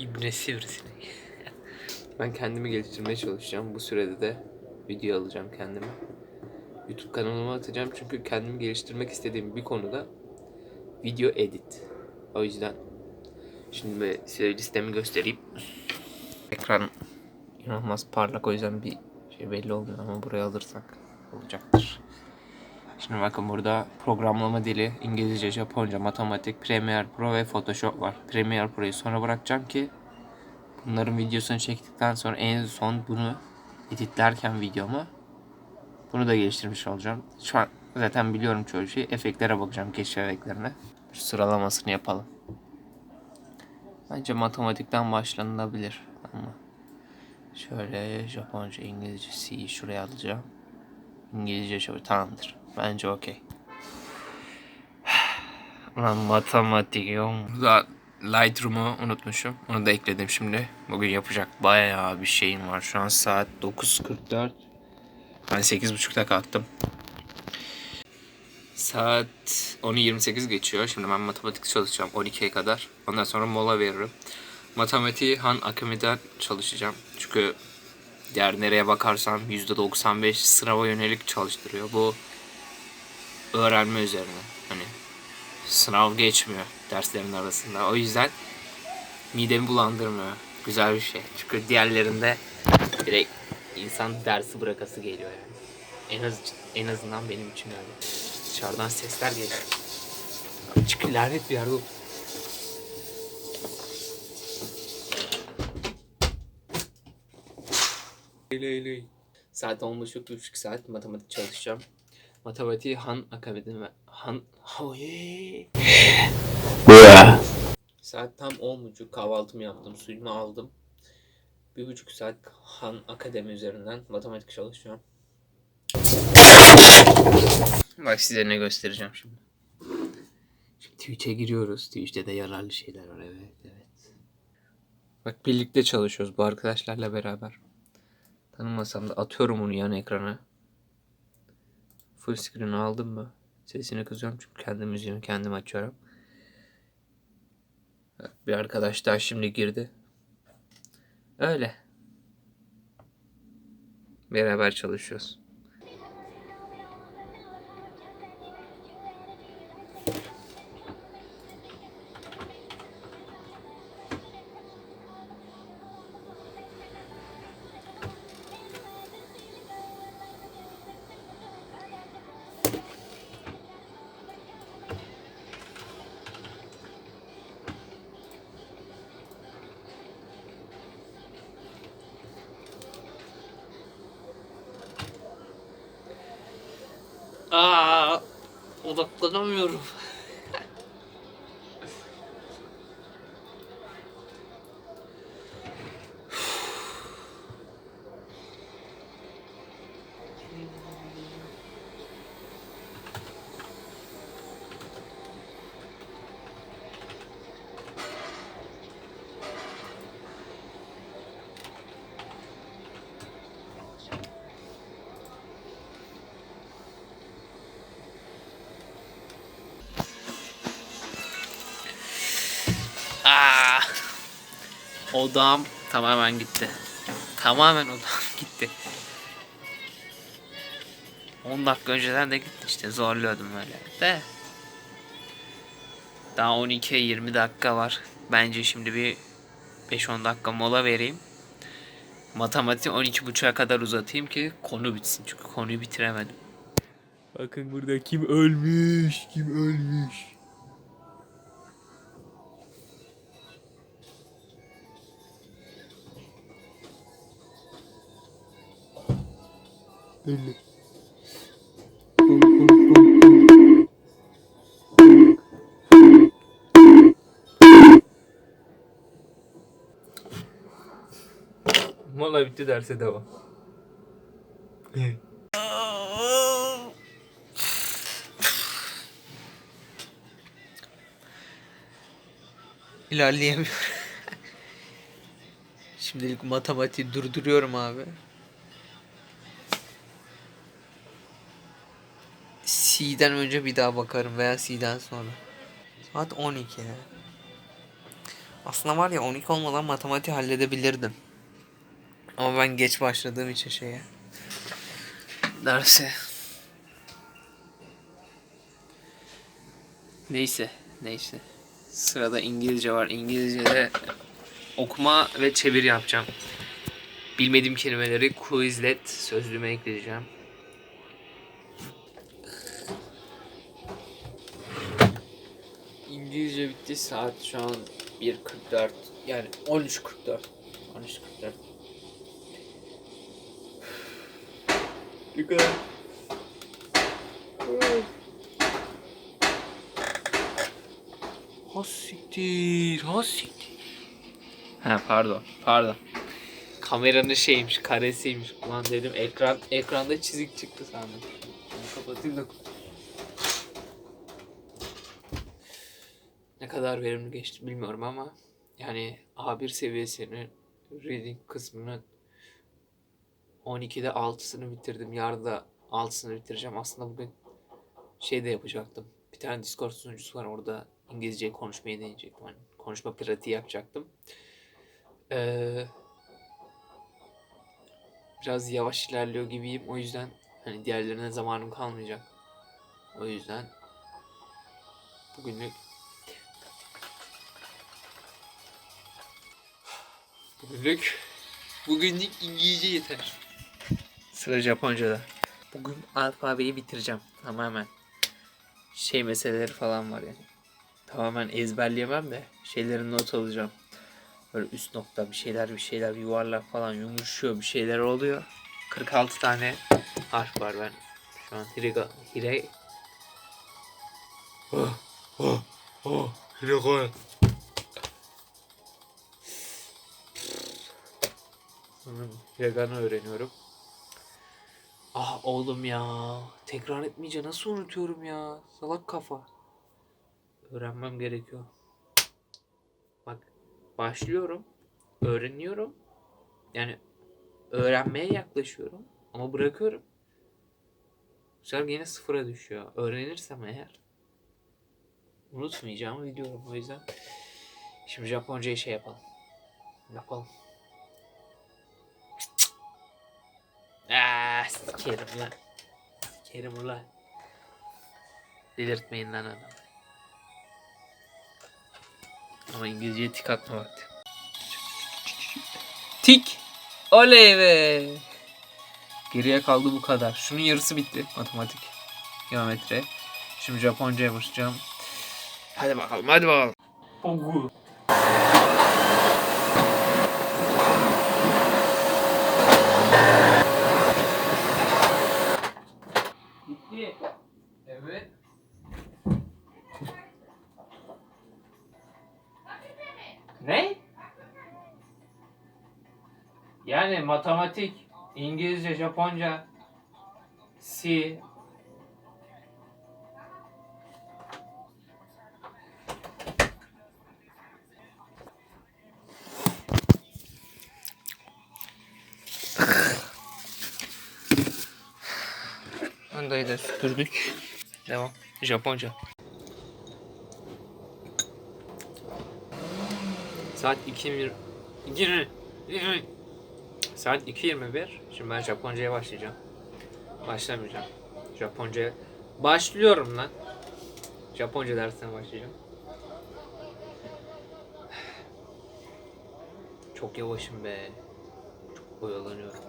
İbne sivrisinek. ben kendimi geliştirmeye çalışacağım. Bu sürede de video alacağım kendime. YouTube kanalıma atacağım çünkü kendimi geliştirmek istediğim bir konuda video edit. O yüzden şimdi size listemi göstereyim. Ekran inanılmaz parlak o yüzden bir şey belli olmuyor ama buraya alırsak olacaktır. Şimdi bakın burada programlama dili İngilizce, Japonca, matematik, Premiere Pro ve Photoshop var. Premiere Pro'yu sonra bırakacağım ki bunların videosunu çektikten sonra en son bunu editlerken videomu bunu da geliştirmiş olacağım. Şu an zaten biliyorum çoğu şeyi. Efektlere bakacağım, keşif efektlerine. Bir sıralamasını yapalım. Bence matematikten başlanılabilir. Ama şöyle Japonca, İngilizce, C şuraya alacağım. İngilizce şöyle tamamdır. Bence okey. Ulan matematik yok. Burada Lightroom'u unutmuşum. Onu da ekledim şimdi. Bugün yapacak bayağı bir şeyim var. Şu an saat 9.44. Ben 8.30'da kalktım. Saat 10.28 geçiyor. Şimdi ben matematik çalışacağım 12'ye kadar. Ondan sonra mola veririm. Matematiği Han Akademi'den çalışacağım. Çünkü diğer nereye bakarsam %95 sınava yönelik çalıştırıyor. Bu öğrenme üzerine. Hani sınav geçmiyor derslerin arasında. O yüzden midemi bulandırmıyor. Güzel bir şey. Çünkü diğerlerinde direkt insan dersi bırakası geliyor yani. En az en azından benim için öyle. Dışarıdan sesler geliyor. Çünkü lanet bir yerde ley. Saat 10.30 bir buçuk saat matematik çalışacağım. Matematiği Han Akademi Han Oy. Saat tam 10.30 kahvaltımı yaptım, suyumu aldım. Bir buçuk saat Han Akademi üzerinden matematik çalışacağım. Bak size ne göstereceğim şimdi. Şimdi Twitch'e giriyoruz. Twitch'te de yararlı şeyler var evet evet. Bak birlikte çalışıyoruz bu arkadaşlarla beraber. Tanımasam da atıyorum onu yan ekrana. Full screen aldım mı? Sesini kızıyorum çünkü kendi müziğimi kendim açıyorum. Bir arkadaş daha şimdi girdi. Öyle. Beraber çalışıyoruz. Aa, odaklanamıyorum. Odam tamamen gitti. Tamamen odam gitti. 10 dakika önceden de gitti işte zorluyordum öyle de. Daha 12'ye 20 dakika var. Bence şimdi bir 5-10 dakika mola vereyim. Matematiği 12.30'a kadar uzatayım ki konu bitsin. Çünkü konuyu bitiremedim. Bakın burada kim ölmüş, kim ölmüş. Belli. Mola bitti derse devam. İlerleyemiyorum. Şimdilik matematiği durduruyorum abi. C'den önce bir daha bakarım veya C'den sonra. Saat 12. Aslında var ya 12 olmadan matematiği halledebilirdim. Ama ben geç başladığım için şeye. Derse. Neyse, neyse. Sırada İngilizce var. İngilizce'de okuma ve çeviri yapacağım. Bilmediğim kelimeleri Quizlet sözlüğüme ekleyeceğim. İngilizce bitti. Saat şu an 1.44. Yani 13.44. 13.44. Ne kadar? Ha siktir, ha siktir. Ha pardon, pardon. Kameranın şeymiş, karesiymiş. Ulan dedim ekran ekranda çizik çıktı sandım. Kapatayım da. Ne kadar verimli geçti bilmiyorum ama yani A1 seviyesinin reading kısmının 12'de 6'sını bitirdim. Yarın da 6'sını bitireceğim. Aslında bugün şey de yapacaktım. Bir tane Discord sunucusu var orada İngilizce konuşmayı deneyecektim. Hani konuşma pratiği yapacaktım. Ee, biraz yavaş ilerliyor gibiyim. O yüzden hani diğerlerine zamanım kalmayacak. O yüzden bugünlük bugünlük bugünlük İngilizce yeter. Sıra Japonca'da. Bugün alfabeyi bitireceğim tamamen. Şey meseleleri falan var yani. Tamamen ezberleyemem de şeylerin not alacağım. Böyle üst nokta bir şeyler bir şeyler yuvarlak falan yumuşuyor bir şeyler oluyor. 46 tane harf var ben. Şu an Hirega, Hire... Oh, oh, oh, Hirega. Sonra Hiragana öğreniyorum. Ah oğlum ya. Tekrar etmeyince nasıl unutuyorum ya? Salak kafa. Öğrenmem gerekiyor. Bak başlıyorum. Öğreniyorum. Yani öğrenmeye yaklaşıyorum. Ama bırakıyorum. Sefer yine sıfıra düşüyor. Öğrenirsem eğer unutmayacağımı biliyorum. O yüzden şimdi Japonca'yı şey yapalım. Yapalım. Aaa sikerim lan. Sikerim ulan. Delirtmeyin lan adamı. Ama İngilizceye tik atma vakti. Tik! Oley be! Geriye kaldı bu kadar. Şunun yarısı bitti. Matematik. Geometri. Şimdi Japonca'ya başlayacağım. Hadi bakalım hadi bakalım. Ogu. Bitti. Evet. Ne? Yani matematik, İngilizce, Japonca, C, Andayı da süpürdük. Devam. Japonca. Saat 2.20 20 20 Saat 2.21. Şimdi ben Japonca'ya başlayacağım. Başlamayacağım. Japonca'ya başlıyorum lan. Japonca dersine başlayacağım. Çok yavaşım be. Çok oyalanıyorum.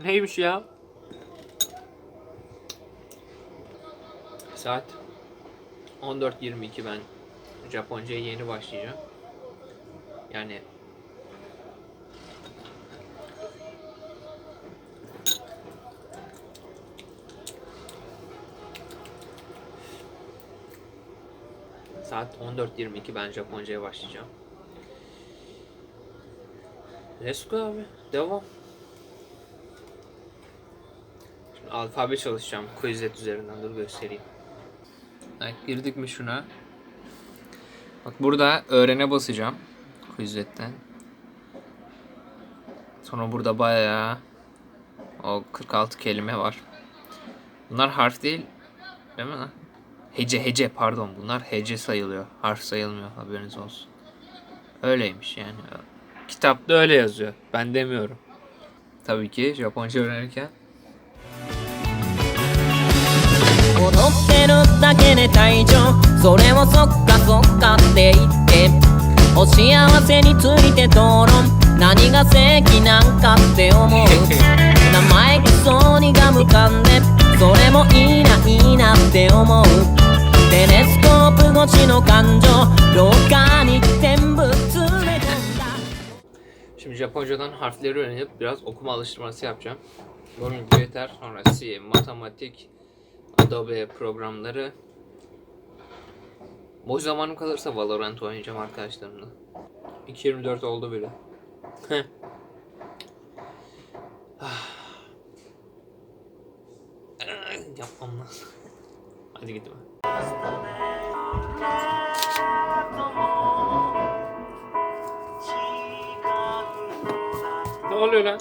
Neymiş ya? Saat 14.22 ben Japonca'ya yeni başlayacağım. Yani Saat 14.22 ben Japonca'ya başlayacağım. Let's go abi. Devam. Şimdi alfabe çalışacağım. Quizlet üzerinden dur göstereyim. Evet, girdik mi şuna? Bak burada öğrene basacağım. Quizlet'ten. Sonra burada bayağı o 46 kelime var. Bunlar harf değil. Değil mi lan? Hece hece pardon bunlar hece sayılıyor. Harf sayılmıyor haberiniz olsun. Öyleymiş yani. Kitapta öyle yazıyor. Ben demiyorum. Tabii ki Japonca öğrenirken 踊ってるだけで退場それをそっかそっかって言ってお幸せについて討論何が正義なんかって思う生意気そうにがむかんでそれもいいないいなって思う テレスコープ越しの感情廊下に全部詰め込んだ Şimdi Japoncadan harfleri öğrenip biraz okuma alıştırması yapacağım. Bugün yeter. Sonra C, matematik, Adobe programları. Boş zamanım kalırsa Valorant oynayacağım arkadaşlarımla. 2.24 oldu bile. Heh. Ah. Yapmam lazım. Hadi gidelim. Ne oluyor lan?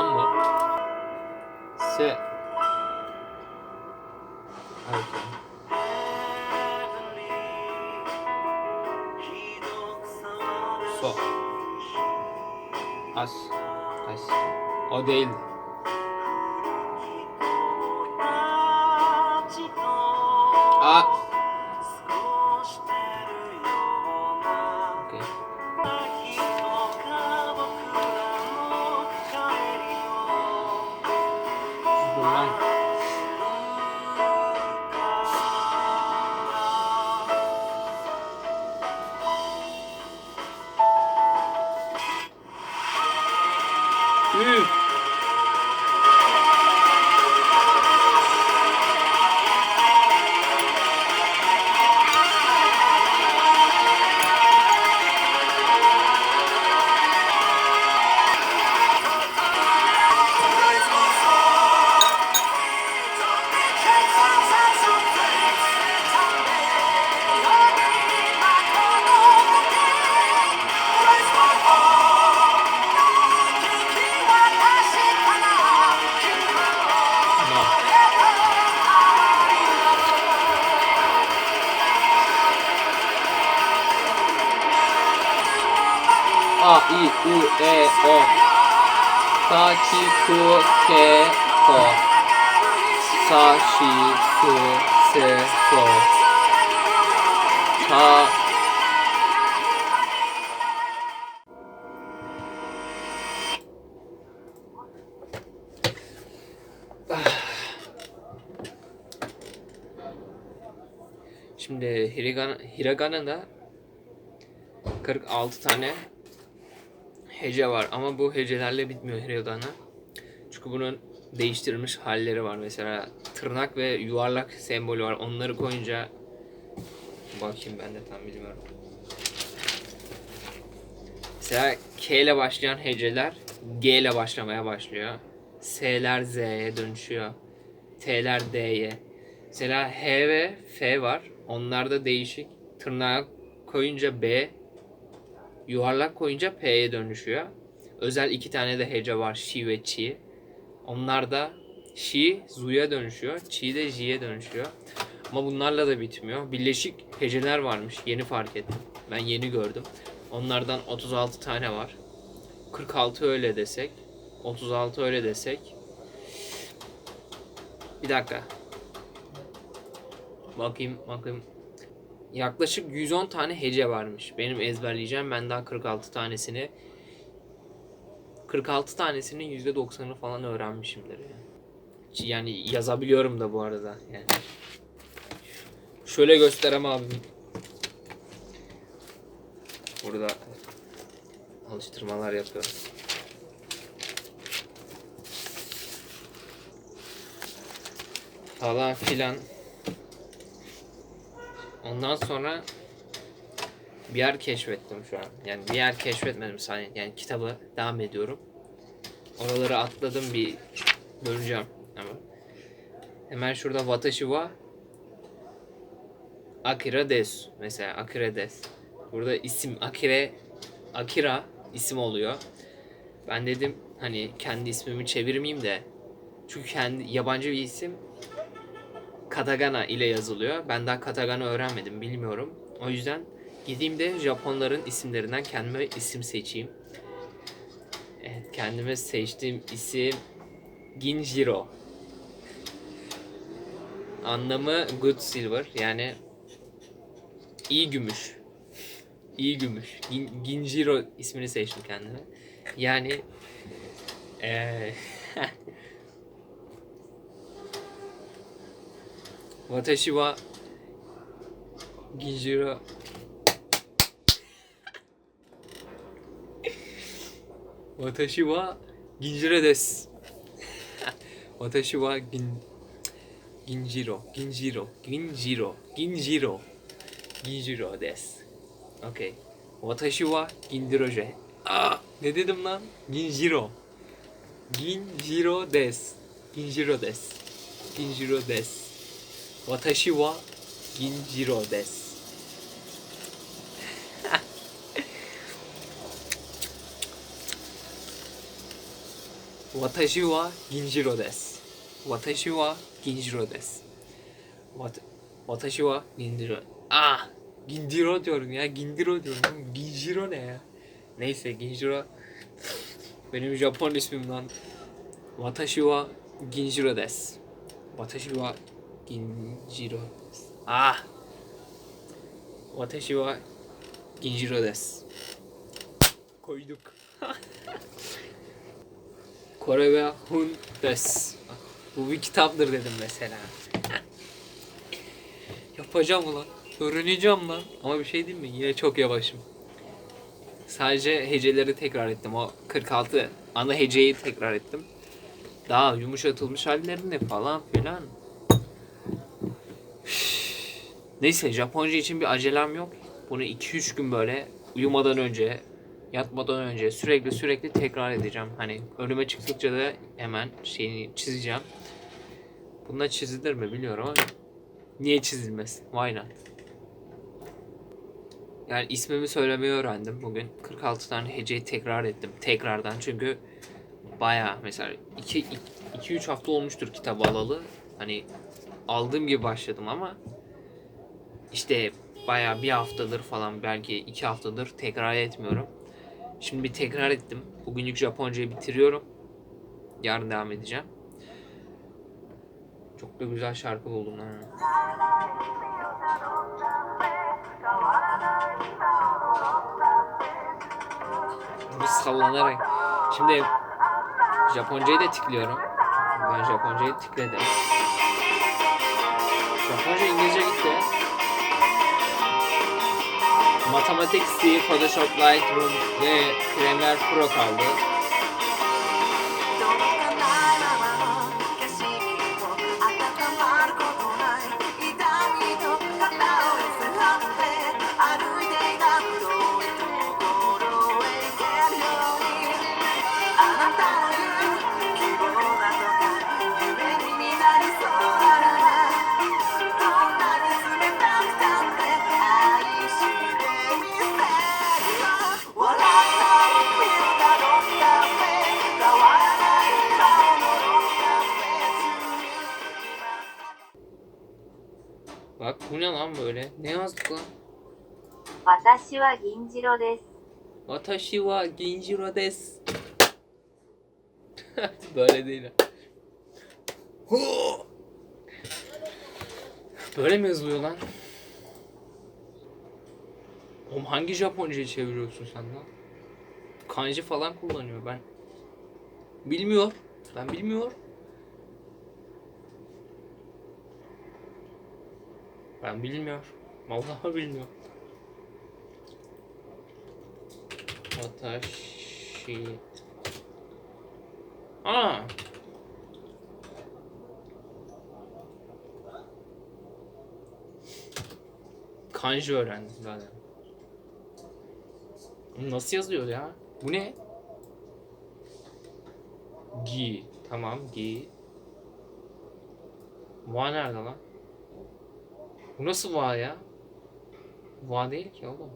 Lan bu? Se. Evet. So. As. As. O değil. Peace. A, I, U, E, O. Sa, Şimdi hiragana, hiragana'da 46 tane hece var ama bu hecelerle bitmiyor hiragana. Çünkü bunun değiştirilmiş halleri var. Mesela tırnak ve yuvarlak sembolü var. Onları koyunca bakayım ben de tam bilmiyorum. Mesela K ile başlayan heceler G ile başlamaya başlıyor. S'ler Z'ye dönüşüyor. T'ler D'ye. Mesela H ve F var. Onlarda değişik. Tırnağa koyunca B, yuvarlak koyunca P'ye dönüşüyor. Özel iki tane de hece var. Şi ve Çi. Onlar da Şi Zu'ya dönüşüyor. Çi de Ji'ye dönüşüyor. Ama bunlarla da bitmiyor. Birleşik heceler varmış. Yeni fark ettim. Ben yeni gördüm. Onlardan 36 tane var. 46 öyle desek. 36 öyle desek. Bir dakika. Bakayım bakayım. Yaklaşık 110 tane hece varmış. Benim ezberleyeceğim. Ben daha 46 tanesini 46 tanesinin %90'ını falan öğrenmişimdir yani. Yani yazabiliyorum da bu arada. Yani. Şöyle gösterem abim. Burada alıştırmalar yapıyorum. Falan filan. Ondan sonra bir yer keşfettim şu an. Yani bir yer keşfetmedim sadece. Yani kitabı devam ediyorum. oraları atladım bir böleceğim ama. Hemen şurada Watashi wa Akira desu. Mesela Akira des. Burada isim Akira Akira isim oluyor. Ben dedim hani kendi ismimi çevirmeyeyim de çünkü kendi yabancı bir isim Katagana ile yazılıyor. Ben daha Katagana öğrenmedim bilmiyorum. O yüzden gideyim de Japonların isimlerinden kendime isim seçeyim. Evet kendime seçtiğim isim Ginjiro. Anlamı good silver yani iyi gümüş. İyi gümüş. Gin, Ginjiro ismini seçtim kendime. Yani eee Watashi wa Ginjiro Watashi wa Ginjiro desu. Watashi wa Gin Ginjiro, Ginjiro, Ginjiro, Ginjiro, Ginjiro desu. Okay. Watashi wa Ginjiro je. Aa, ne dedim lan? Ginjiro. Ginjiro desu. Ginjiro desu. Ginjiro desu. Watashi wa Ginjiro desu. 私は銀次郎 Watashi wa Ginjiro des. Watashi wa Ginjiro des. Watashi wa Ginjiro des. Wat Watashi wa Ginjiro. Ah! Ginjiro diyorum ya. Ginjiro diyorum. Ginjiro ne ya? Neyse Ginjiro benim Japon ismim lan. Watashi wa Ginjiro des. Watashi wa Ginjiro desu. Ah! Watashi wa Ginjiro desu. Koyduk. Kore ve Hun des. Bu bir kitaptır dedim mesela. Yapacağım ulan. Öğreneceğim lan. Ama bir şey değil mi? Yine çok yavaşım. Sadece heceleri tekrar ettim. O 46 ana heceyi tekrar ettim. Daha yumuşatılmış hallerini falan filan. Neyse Japonca için bir acelem yok. Bunu 2-3 gün böyle uyumadan önce, yatmadan önce sürekli sürekli tekrar edeceğim. Hani önüme çıktıkça da hemen şeyini çizeceğim. Bunda çizilir mi bilmiyorum ama niye çizilmesin? Why not? Yani ismimi söylemeyi öğrendim bugün. 46 tane heceyi tekrar ettim. Tekrardan çünkü baya mesela 2-3 hafta olmuştur kitabı alalı. Hani aldığım gibi başladım ama işte baya bir haftadır falan belki iki haftadır tekrar etmiyorum. Şimdi bir tekrar ettim. Bugünlük Japoncayı bitiriyorum. Yarın devam edeceğim. Çok da güzel şarkı buldum lan. Bir sallanarak. Şimdi Japoncayı da tikliyorum. Ben Japoncayı tikledim. Japonca İngilizce gitti. Matematik C, Photoshop Lightroom ve Premiere Pro kaldı. 私は銀次郎です。 Watashi wa Ginjiro desu. Böyle değil. ha. Böyle mi yazılıyor lan? Oğlum hangi Japoncayı çeviriyorsun sen lan? Kanji falan kullanıyor ben. Bilmiyor. Ben bilmiyor. Ben bilmiyor. Vallahi bilmiyor. Watashi. Aa. Kanji öğrendim zaten. Nasıl yazıyor ya? Bu ne? Gi. Tamam gi. Va nerede lan? Bu nasıl va ya? Va değil ki oğlum.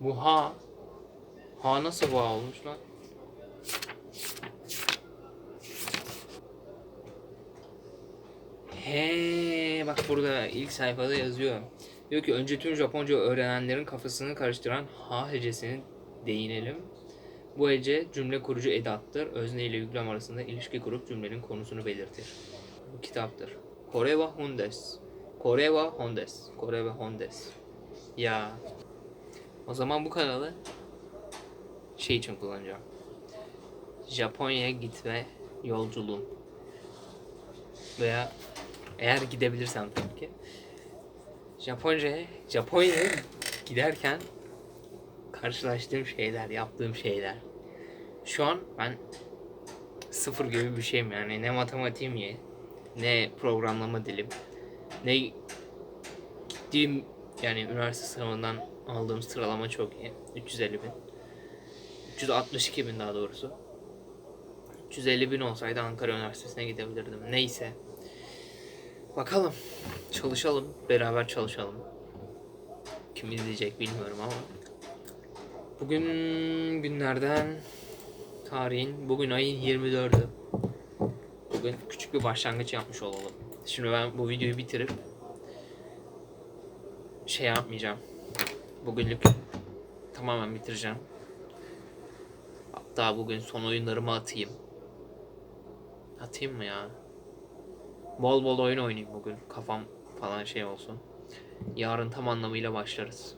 Bu ha. Ha nasıl va olmuş lan? He bak burada ilk sayfada yazıyor. Diyor ki önce tüm Japonca öğrenenlerin kafasını karıştıran ha hecesini değinelim. Bu hece cümle kurucu edattır. Özne ile yüklem arasında ilişki kurup cümlenin konusunu belirtir. Bu kitaptır. Kore wa hon desu. Kore wa hon desu. Kore wa hon desu. Ya. O zaman bu kanalı şey için kullanacağım. Japonya'ya gitme yolculuğum. Veya eğer gidebilirsem tabii ki. Japonca'ya, Japonya'ya giderken karşılaştığım şeyler, yaptığım şeyler. Şu an ben sıfır gibi bir şeyim yani. Ne matematiğim iyi, ne programlama dilim, ne gittiğim yani üniversite sınavından aldığım sıralama çok iyi. 350 bin. 362 bin daha doğrusu. 350 bin olsaydı Ankara Üniversitesi'ne gidebilirdim. Neyse. Bakalım. Çalışalım. Beraber çalışalım. Kim izleyecek bilmiyorum ama. Bugün günlerden tarihin bugün ayın 24'ü. Bugün küçük bir başlangıç yapmış olalım. Şimdi ben bu videoyu bitirip şey yapmayacağım. Bugünlük tamamen bitireceğim. Hatta bugün son oyunlarımı atayım. Atayım mı ya? Bol bol oyun oynayayım bugün. Kafam falan şey olsun. Yarın tam anlamıyla başlarız.